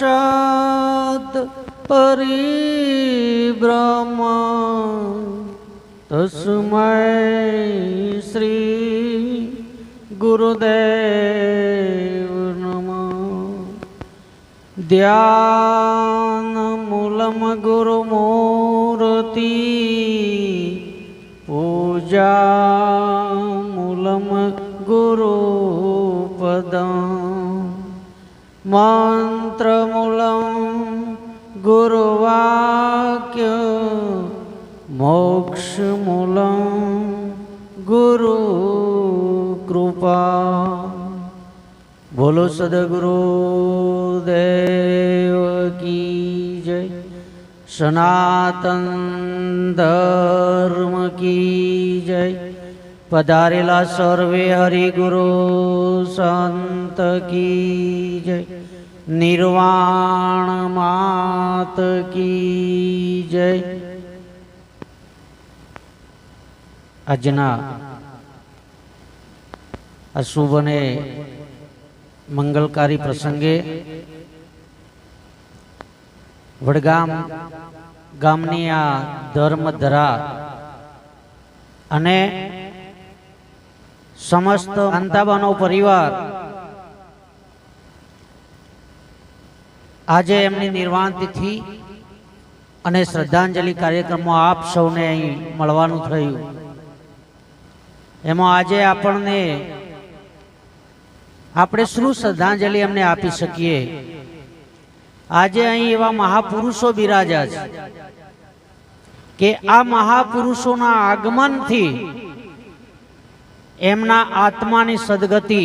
સાક્ષાત પરિબ્રહ્મ તસ્મય શ્રી ગુરુદેવ નમઃ ધ્યાનમૂલમ ગુરુમૂર્તિ પૂજામૂલમ ગુરુપદમ મંત્રમૂલમ ગુરુવાક્ય મોક્ષમૂલમ ગુરુ કૃપા બોલો સદગુરુ की जय। સનાતન ધર્મ કી જય પધારેલા સર્વે હરિગુરુ સંત કી જય નિર્વાણ માત કી જય. આજના અશુભ શુભ અને મંગલકારી પ્રસંગે વડગામ ગામની આ ધર્મધરા અને સમસ્ત અંતાબાનો પરિવાર આજે એમની નિર્વાણ તિથિ અને શ્રદ્ધાંજલિ કાર્યક્રમમાં આપ સૌને અહીં મળવાનું થયું. એમાં આજે આપણને આપણે શું શ્રદ્ધાંજલિ એમને આપી શકીએ? આજે અહીં એવા મહાપુરુષો બિરાજા છે કે આ મહાપુરુષોના આગમનથી એમના આત્માની સદગતિ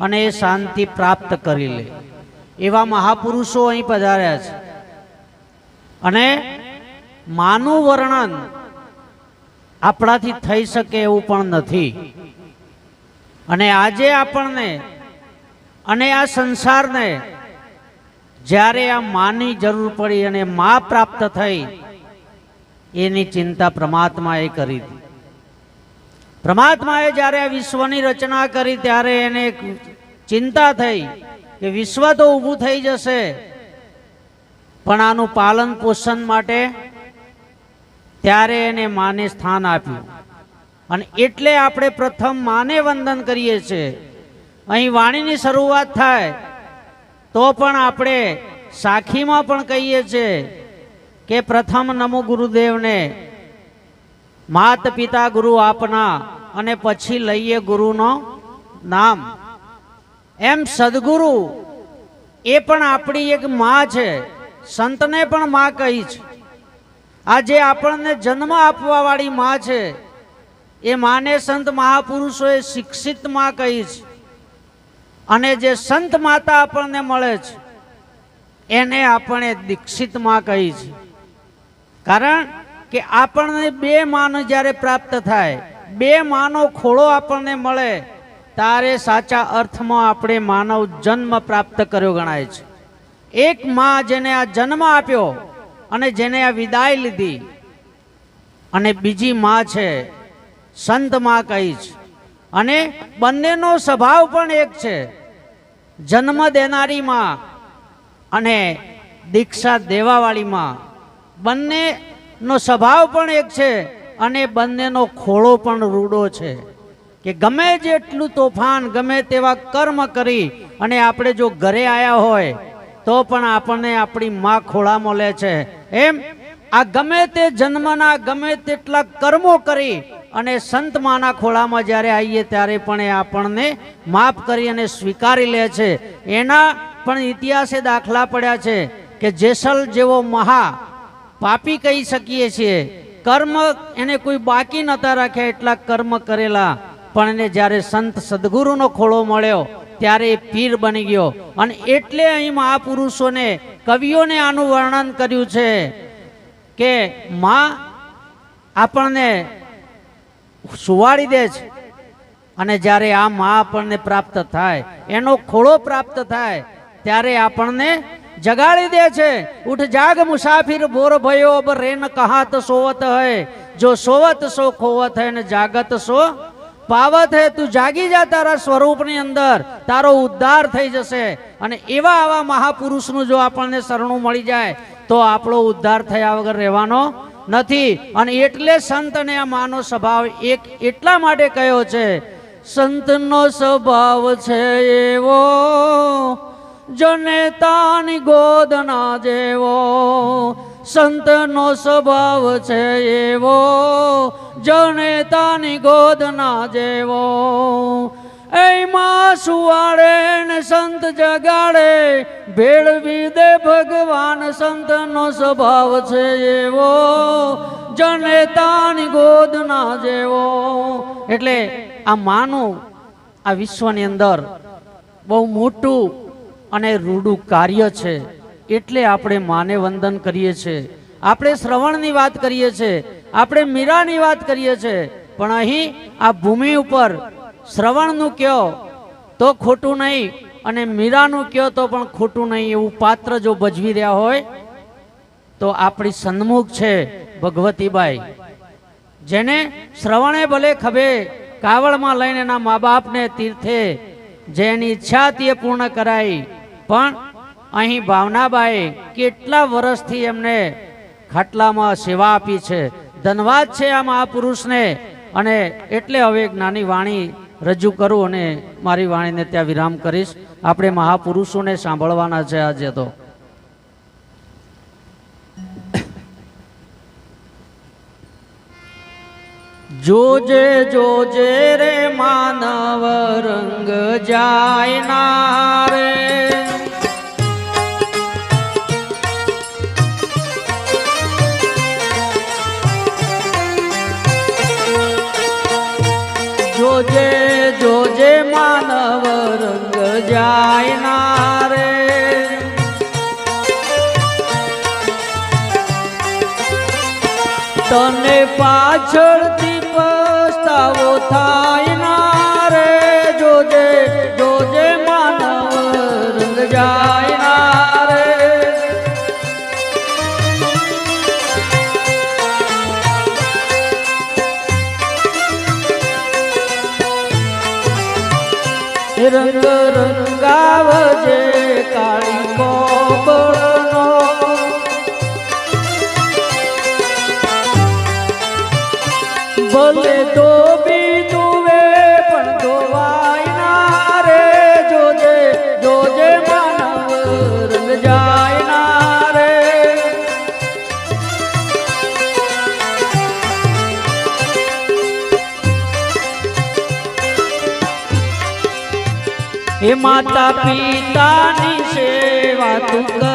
અને એ શાંતિ પ્રાપ્ત કરી લે. એવા મહાપુરુષો અહીં પધાર્યા છે. અને માનું વર્ણન આપણાથી થઈ શકે એવું પણ નથી. અને આજે આપણને અને આ સંસારને જ્યારે આ માની જરૂર પડી અને મા પ્રાપ્ત થઈ, એની ચિંતા પરમાત્માએ કરી હતી. પરમાત્માએ જ્યારે આ વિશ્વની રચના કરી, ત્યારે એને ચિંતા થઈ કે વિશ્વ તો ઊભું થઈ જશે. પણ આનું પાલન પોષણ માટે ત્યારે એને માને સ્થાન આપ્યું. અને એટલે આપણે પ્રથમ માને વંદન કરીએ છીએ. અહીં વાણીની શરૂઆત થાય, તો પણ આપણે સાખીમાં પણ કહીએ છીએ કે પ્રથમ નમો ગુરુદેવને માત પિતા ગુરુ આપના અને પછી લઈએ ગુરુનો નામ. એમ સદગુરુ, એ પણ આપણી એક માં છે. સંતને પણ માં કહી છે. જે આપણને જન્મ આપવા વાળી માં છે. એ માને સંત મહાપુરુષોએ શિક્ષિતમાં કહી છે. અને જે સંત માતા આપણને મળે છે, એને આપણે દીક્ષિતમાં કહી છે. કારણ કે આપણને બે માનો જ્યારે પ્રાપ્ત થાય, બે માનો ખોળો આપણને મળે ત્યારે સાચા અર્થમાં આપણે માનવ જન્મ પ્રાપ્ત કર્યો ગણાય છે. એક માં જેને આ જન્મ આપ્યો અને જેને આ વિદાય લીધી અને બીજી માં છે, સંતમાં કહી છે. અને બંનેનો સ્વભાવ પણ એક છે. જન્મ દેનારી માં અને દીક્ષા દેવાવાળી માં બંનેનો સ્વભાવ પણ એક છે અને બંનેનો ખોળો પણ રૂડો છે. કે ગમે જેટલું તોફાન, ગમે તેવા કર્મ કરી અને આપણે જો ઘરે આવ્યા હોય, તો પણ આપણને આપણી માં ખોળામાં લે છે. એમ આ ગમે તે જન્મના, ગમે તેટલા કર્મો કરી અને સંત માના ખોળામાં જ્યારે આવીએ ત્યારે પણ એ આપણને માફ કરી અને સ્વીકારી લે છે. એના પણ ઇતિહાસે દાખલા પડ્યા છે કે જેસલ જેવો મહા પાપી કહી શકીએ છીએ, કર્મ એને કોઈ બાકી નતા રાખ્યા, એટલા કર્મ કરેલા. પણ જ્યારે સંત સદગુરુનો ખોળો મળ્યો, ત્યારે પીર બની ગયો. અને એટલે અહીં મહાપુરુષોને, કવિઓને આનું વર્ણન કર્યું છે કે માં આપણને સુવાડી દે છે. અને જ્યારે આ માં આપણને પ્રાપ્ત થાય, એનો ખોળો પ્રાપ્ત થાય, ત્યારે આપણને જગાડી દે છે. ઉઠ જાગ મુસાફિર ભોર ભયો, અબ રેન કહાત સોવત હૈ. જો સોવત સો ખોવત હૈ ને જાગત સો પાવત હે, તું જાગી જા તારા સ્વરૂપની અંદર. તારો ઉદ્ધાર થઈ જશે. અને એવા આવા મહાપુરુષનું જો આપણને શરણું મળી જાય, તો આપણો ઉદ્ધાર થયા વગર રહેવાનો નથી. અને એટલે સંત અને આ માનો સ્વભાવ એક એટલા માટે કયો છે, સંતનો સ્વભાવ છે એવો જનેતાની ગોદના જેવો. સંતનો સ્વભાવ છે એવો જનેતાની ગોદના જેવો. એમાં સુવાડે ને સંત જગાડે, ભેળવી દે ભગવાન સંતનો સ્વભાવ છે એવો. જનેતાની ગોદના જેવો. એટલે આ માનું, આ વિશ્વની અંદર બહુ મોટું અને રૂડું કાર્ય છે. એટલે આપણે માને વંદન કરીએ છીએ. આપણે શ્રવણની વાત કરીએ છીએ. આપણે મીરાની વાત કરીએ છીએ, પણ અહીં આ ભૂમિ ઉપર શ્રવણનું કયો તો ખોટું નહીં અને મીરાનું કયો તો પણ ખોટું નહીં એવું પાત્ર જો ભજવી રહ્યા હોય, તો આપણી સન્મુખ છે ભગવતીબાઈ. જેને શ્રવણે ભલે ખભે કાવળમાં લઈને એના મા બાપને તીર્થે જેની ઈચ્છા તે પૂર્ણ કરાઈ, પણ અહીં ભાવનાબાએ કેટલા વર્ષથી એમને ખાટલામાં સેવા આપી છે. ધન્યવાદ છે આ મહાપુરુષને અને એટલે હવે એક નાની વાણી રજૂ કરું અને મારી વાણીને ત્યાં વિરામ કરીશ. આપણે મહાપુરુષોને સાંભળવાના છે આજે તો. જોજે જોજે રે માનવ રંગ જાય ના. જાય તને પાછળથી રંગ રંગાવજે કાળી કોબળનો. ભલે તો માતા પિતાની સેવા તું કરજે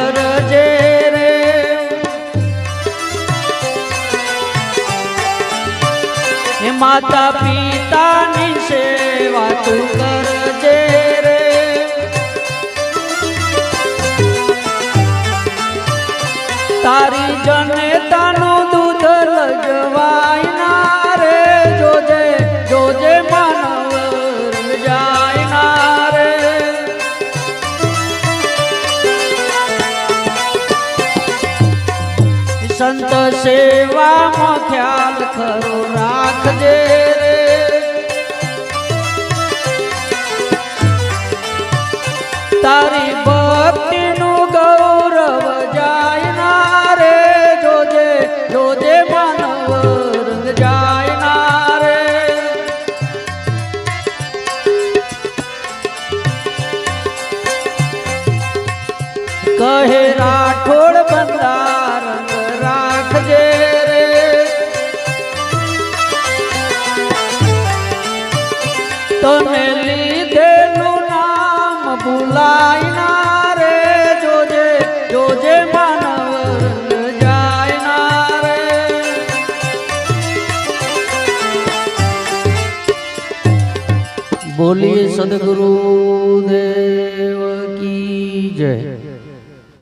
કહે રાઠોડ બંધાર રાખજે રે. તને લીધેલું નામ ભૂલાય ના રે જોજે જોજે માનવ જાય ના રે. બોલીએ સદગુરુ